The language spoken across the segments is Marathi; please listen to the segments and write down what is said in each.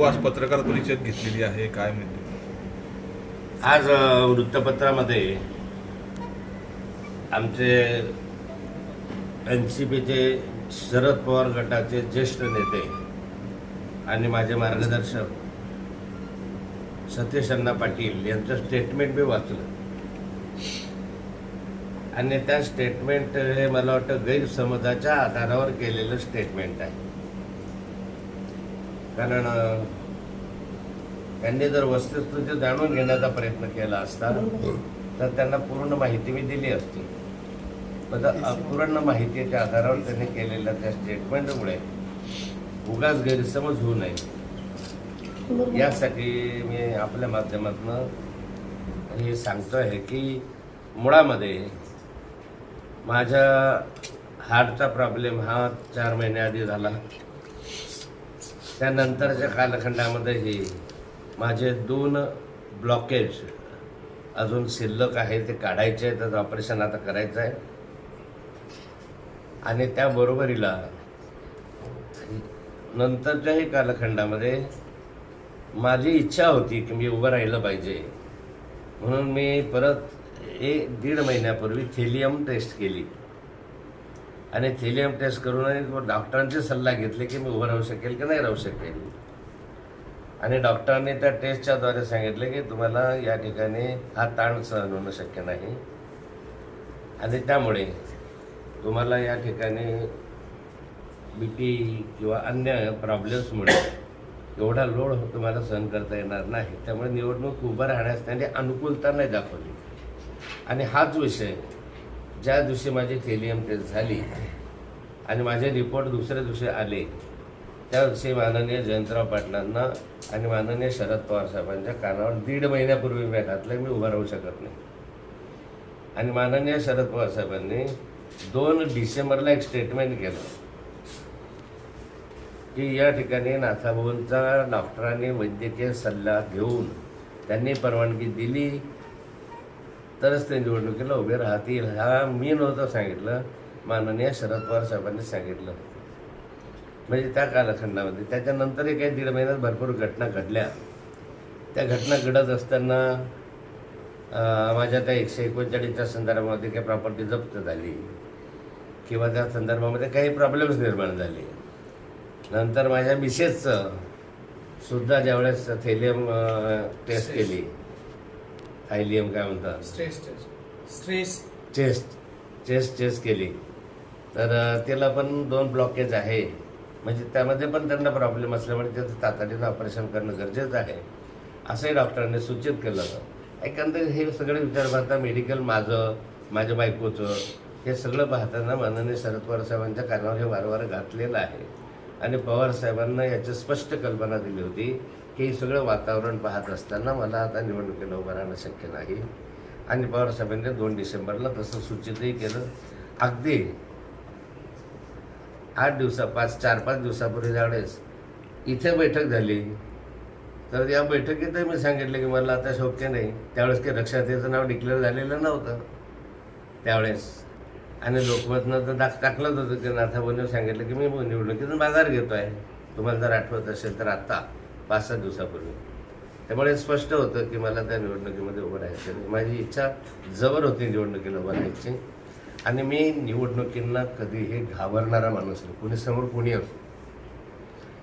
भाऊ आज पत्रकार परिषद घेतलेली आहे काय म्हणते? आज वृत्तपत्रामध्ये आमचे एन सी पीचे शरद पवार गटाचे ज्येष्ठ नेते आणि माझे मार्गदर्शक सतीश अण्णा पाटील यांचं स्टेटमेंट मी वाचलं. आणि त्या स्टेटमेंट हे मला वाटतं गैरसमजाच्या आधारावर केलेलं स्टेटमेंट आहे. कारण त्यांनी जर वस्तुस्थिती जाणून घेण्याचा प्रयत्न केला असता तर त्यांना पूर्ण माहिती मी दिली असती. पण अपूर्ण माहितीच्या आधारावर त्यांनी केलेल्या त्या स्टेटमेंटमुळे उगाच गैरसमज होऊ नये. यासाठी मी आपल्या माध्यमातून हे सांगतो आहे की मुळामध्ये माझ्या हार्टचा प्रॉब्लेम हा चार महिन्याआधी झाला. त्यानंतरच्या कालखंडामध्येही माझे दोन ब्लॉकेज अजून शिल्लक आहे ते काढायचे आहे त्याचं ऑपरेशन आता करायचं आहे. आणि त्याबरोबरीला नंतरच्याही कालखंडामध्ये माझी इच्छा होती की मी उभं राहिलं पाहिजे. म्हणून मी परत एक दीड महिन्यापूर्वी थेलियम टेस्ट केली. आणि थेलियम टेस्ट करून डॉक्टरांचे सल्ला घेतले की मी उभं राहू शकेल की नाही राहू शकेल. आणि डॉक्टरांनी त्या टेस्टच्या द्वारे सांगितले की तुम्हाला या ठिकाणी हा ताण सहन होणं शक्य नाही. आणि त्यामुळे तुम्हाला या ठिकाणी बी पी किंवा अन्य प्रॉब्लेम्समुळे एवढा लोड तुम्हाला सहन करता येणार नाही. त्यामुळे निवडणूक उभं राहण्यास त्यांनी अनुकूलता नाही दाखवली. आणि हाच विषय ज्या दिवशी माझी थेलियम टेस्ट झाली आणि माझे रिपोर्ट दुसऱ्या दिवशी आले त्या दिवशी माननीय जयंतराव पाटलांना आणि माननीय शरद पवार साहेबांच्या कानावर दीड महिन्यापूर्वी मी घातलं मी उभं राहू शकत नाही. आणि माननीय शरद पवार साहेबांनी दोन डिसेंबरला एक स्टेटमेंट केलं. की या ठिकाणी नाथाभाऊंचा डॉक्टरांनी वैद्यकीय सल्ला घेऊन त्यांनी परवानगी दिली तरच ते निवडणुकीला उभे राहतील हा मी नव्हतं सांगितलं. माननीय शरद पवार साहेबांनी सांगितलं. म्हणजे त्या कालखंडामध्ये. त्याच्यानंतरही काही दीड महिन्यात भरपूर घटना घडल्या. त्या घटना घडत असताना माझ्या त्या एकशे एकोणचाळीसच्या संदर्भामध्ये काही प्रॉपर्टी जप्त झाली. किंवा त्या संदर्भामध्ये काही प्रॉब्लेम्स निर्माण झाले. नंतर माझ्या मिसेसचं सुद्धा ज्यावेळेस थेलियम टेस्ट केली. थायलियम काय म्हणतात? Stress stress chest chest chest केली. तर तिला पण दोन ब्लॉकेज आहे. म्हणजे त्यामध्ये पण त्यांना प्रॉब्लेम असल्यामुळे त्याचं तातडीनं ऑपरेशन करणं गरजेचं आहे. असंही डॉक्टरांनी सूचित केलं एकंदरीत हे सगळे विचार पाहता मेडिकल माझं माझ्या बायकोचं हे सगळं पाहताना माननीय शरद पवार साहेबांच्या कानावर हे वारंवार घातलेलं आहे. आणि पवार साहेबांना याची स्पष्ट कल्पना दिली होती की हे सगळं वातावरण पाहत असताना मला आता निवडणुकीला उभं राहणं शक्य नाही. आणि पवार साहेबांनी दोन डिसेंबरला तसं सूचितही केलं. अगदी आठ दिवसा पाच चार पाच दिवसापूर्वी ज्यावेळेस इथे बैठक झाली. तर या बैठकीतही मी सांगितलं की मला आता शक्य नाही. त्यावेळेस काही रक्षातेचं नाव डिक्लेअर झालेलं नव्हतं. त्यावेळेस. आणि लोकमतनं तर दाख टाकलंच होतं की नाथाभाऊने सांगितलं की मी निवडणुकीतून माघार घेतो आहे तुम्हाला जर आठवत असेल तर आत्ता पाच सात दिवसापूर्वी. त्यामुळे स्पष्ट होतं की मला त्या निवडणुकीमध्ये उभं राहायचं माझी इच्छा जबर होती निवडणुकीला उभं राहायची. आणि मी निवडणुकींना कधीही घाबरणारा माणूस नाही. कोणी समोर कोणी असो.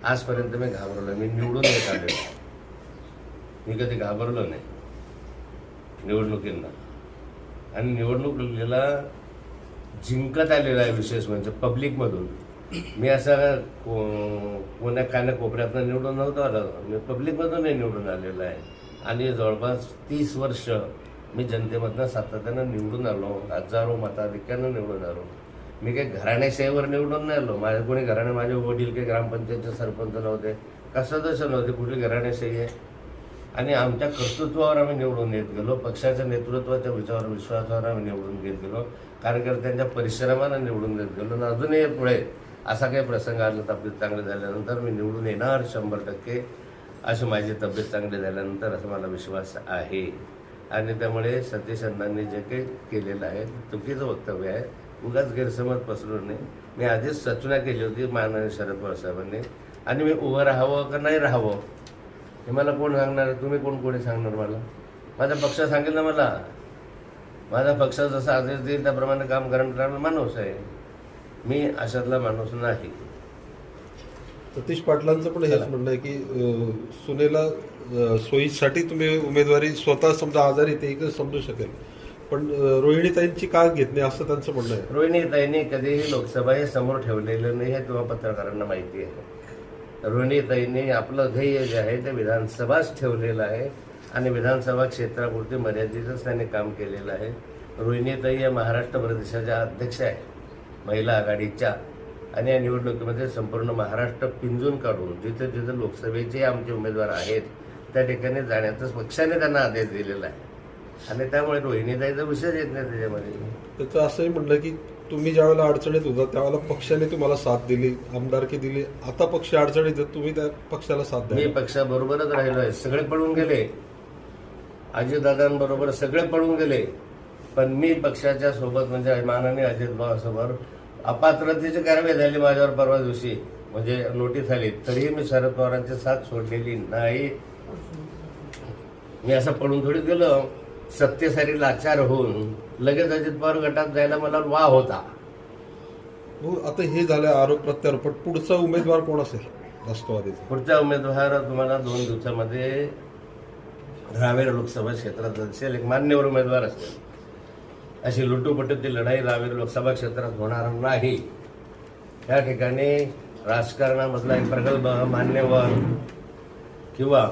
आजपर्यंत मी घाबरलो मी निवडून येत आलेलो मी कधी घाबरलो नाही निवडणुकींना. आणि निवडणुकीला जिंकत आलेला आहे विशेष म्हणजे पब्लिकमधून. मी असा को- कोण्या कान्या कोपऱ्यातनं निवडून नव्हतो आलो. मी पब्लिकमधूनही निवडून आलेलो आहे. आणि जवळपास तीस वर्ष मी जनतेमधनं सातत्यानं निवडून आलो हजारो मताधिक्यानं निवडून आलो. मी काही घराण्याशाहीवर निवडून नाही आलो. माझ्या कोणी घराणे माझे वडील काही ग्रामपंचायतचे सरपंच नव्हते. का सदस्य नव्हते? कुठली घराण्याशाही आहे? आणि आमच्या कर्तृत्वावर आम्ही निवडून येत गेलो. पक्षाच्या नेतृत्वाच्या विचारावर विश्वासावर आम्ही निवडून घेत गेलो. कार्यकर्त्यांच्या परिश्रमानं निवडून देत गेलो. आणि अजूनही पुढे असा काही प्रसंग आला तब्येत चांगली झाल्यानंतर मी निवडून येणार शंभर टक्के. अशी माझी तब्येत चांगली झाल्यानंतर असा मला विश्वास आहे. आणि त्यामुळे सतीश अण्णांनी जे काही केलेलं आहे चुकीचं वक्तव्य आहे. उगाच गैरसमज पसरू नये. मी आधीच सूचना केली होती माननीय शरद पवार साहेबांनी. आणि मी उभं राहावं का नाही राहावं हे मला कोण सांगणार तुम्ही कोण कोणी सांगणार मला? माझा पक्ष सांगेल ना मला? माझा पक्ष जसा आदेश देईल त्याप्रमाणे काम करणारा माणूस आहे. मी अशातला माणूस नाही. सतीश पाटलांचं पण हेच म्हणणं आहे की सुनेला सोयीसाठी तुम्ही उमेदवारी स्वतः समजा आजारी ते एक समजू शकेल. पण रोहिणीताईंची का घेत नाही असं त्यांचं म्हणणं आहे? रोहिणीताईंनी कधीही लोकसभा हे समोर ठेवलेलं नाही हे किंवा पत्रकारांना माहिती आहे. रोहिणीताईंनी आपलं ध्येय जे आहे ते विधानसभाच ठेवलेलं आहे आणि विधानसभा क्षेत्रापुरती मर्यादितच त्यांनी काम केलेलं आहे. रोहिणीताई या महाराष्ट्र प्रदेशाच्या अध्यक्ष आहे महिला आघाडीच्या. आणि या निवडणुकीमध्ये संपूर्ण महाराष्ट्र पिंजून काढून जिथे जिथे लोकसभेचे आमचे उमेदवार आहेत त्या ठिकाणी जाण्याचा पक्षाने त्यांना आदेश दिलेला आहे. आणि त्यामुळे रोहिणीताईचा विषय येत नाही त्याच्यामध्ये. त्याचं असंही म्हणणं की तुम्ही ज्यावेळेला अडचणीत होता त्यावेळेला पक्षाने तुम्हाला साथ दिली आमदारकी दिली. आता पक्ष अडचणीत तुम्ही त्या पक्षाला साथ मी पक्षाबरोबरच राहिलो आहे सगळे पळून गेले. अजितदादांबरोबर सगळे पळून गेले. पण मी पक्षाच्या सोबत म्हणजे माननीय अजित भावासमोर अपात्रतेची कारवाई झाली माझ्यावर परवा दिवशी. म्हणजे नोटीस आली तरीही मी शरद पवारांची साथ सोडलेली नाही. मी असं पळून थोडी गेलो. सत्तेसाठी लाचार होऊन लगेच अजित पवार गटात जायला मला वा होता. आता हे झालं आरोप प्रत्यारोप पण पुढचा उमेदवार कोण असेल? राष्ट्रवादीचा. पुढचा उमेदवार तुम्हाला दोन दिवसामध्ये रावेर लोकसभा क्षेत्रात असेल एक मान्यवर उमेदवार असेल. अशी लुटूपटूची लढाई रावेर लोकसभा क्षेत्रात होणार नाही. या ठिकाणी राजकारणामधला एक प्रगल्भ मान्यवर किंवा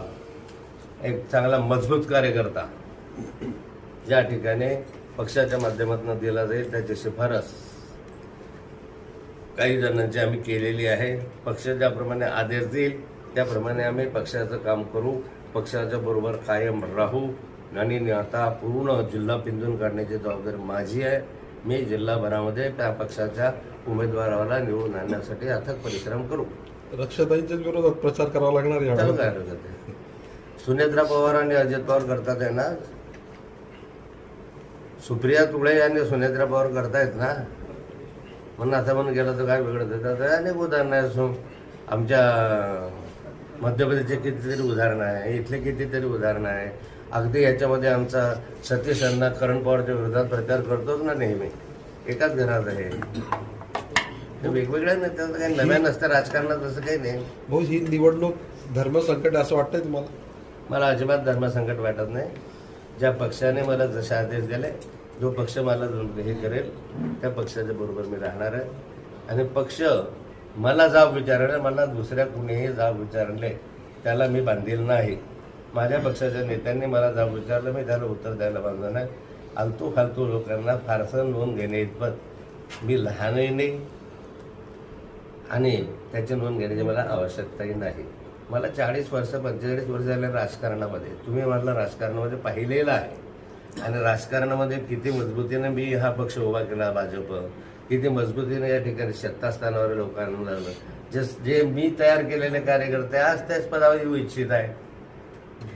एक चांगला मजबूत कार्यकर्ता ज्या ठिकाणी पक्षाच्या माध्यमातून दिला जाईल त्याची शिफारस काही जणांची आम्ही केलेली आहे. पक्ष ज्याप्रमाणे आदेश देईल त्याप्रमाणे आम्ही पक्षाचं काम करू. पक्षाच्या बरोबर कायम राहू. आणि आता पूर्ण जिल्हा पिंजून काढण्याची जबाबदारी माझी आहे. मी जिल्हाभरामध्ये त्या पक्षाच्या उमेदवाराला निवडून आणण्यासाठी अथक परिश्रम करू. रक्षाताईंच्याच विरोधात प्रचार करावा लागणार आहे सुनेत्रा पवार आणि अजित पवार करतात आहे ना? सुप्रिया तुळे आणि सुनेत्रा पवार करतायत ना? म्हणून आता म्हणून गेलं तर काय बिघडत आहे? तर अनेक उदाहरणं आहे आमच्या मध्य प्रदेशचे कितीतरी उदाहरणं आहे. इथले कितीतरी उदाहरणं आहे. अगदी याच्यामध्ये आमचा सतीश अण्णा करण पवारच्या विरोधात प्रचार करतोच ना नेहमी. एकाच घरात आहे. वेगवेगळ्या नेत्यांचं काही नव्या नसतं राजकारणात असं काही नाही. भाऊ ही निवडणूक धर्मसंकट असं वाटतंय तुम्हाला? मला अजिबात धर्मसंकट वाटत नाही. ज्या पक्षाने मला जसे आदेश दिले जो पक्ष मला हे करेल त्या पक्षाच्या बरोबर मी राहणार आहे. आणि पक्ष मला जाब विचारले मला दुसऱ्या कुणीही जाब विचारले त्याला मी बांधील नाही. माझ्या पक्षाच्या नेत्यांनी मला जाब विचारलं मी त्याला उत्तर द्यायला बांधलं नाही. आलतू फालतू लोकांना फारसं नोंद घेणे इतपत. मी लहानही नाही आणि त्याची नोंद घेण्याची मला आवश्यकताही नाही. मला चाळीस वर्ष पंचेचाळीस वर्ष झाले राजकारणामध्ये. तुम्ही मला राजकारणामध्ये पाहिलेलं आहे. आणि राजकारणामध्ये किती मजबूतीने मी हा पक्ष उभा केला भाजप. किती मजबूतीने या ठिकाणी सत्तास्थानावर लोकांना लावलं. जे जे मी तयार केलेले कार्यकर्ते आज त्याच पदावर येऊ इच्छित आहे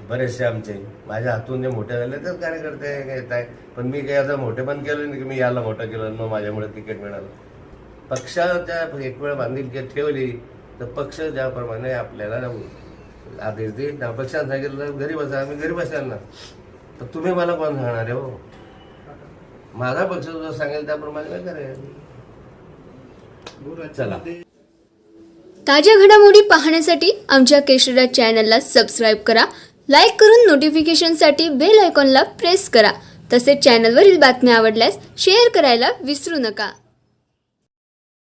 बरेचसे आमचे. माझ्या हातून जे मोठे झाले तर कार्यकर्ते येत आहे पण मी काही असं मोठे पण केलं नाही की मी याला मोठं केलं मग माझ्यामुळे तिकीट मिळालं. पक्षाच्या एक वेळ बांधिलकी ठेवली. तर पक्ष ज्याप्रमाणे आपल्याला आदेश देईल. त्या पक्षात सांगितलं घरी बसा आम्ही घरी बसाल तर तुम्ही मला कोण सांगणार आहे हो? माझा पक्ष जो सांगेल त्याप्रमाणे मी करेल चला. ताज्या घडामोडी पाहण्यासाठी आमच्या केशरा चॅनलला सबस्क्राईब करा लाईक करून नोटिफिकेशनसाठी बेल आयकॉनला प्रेस करा. तसेच चॅनलवरील बातम्या आवडल्यास शेअर करायला विसरू नका.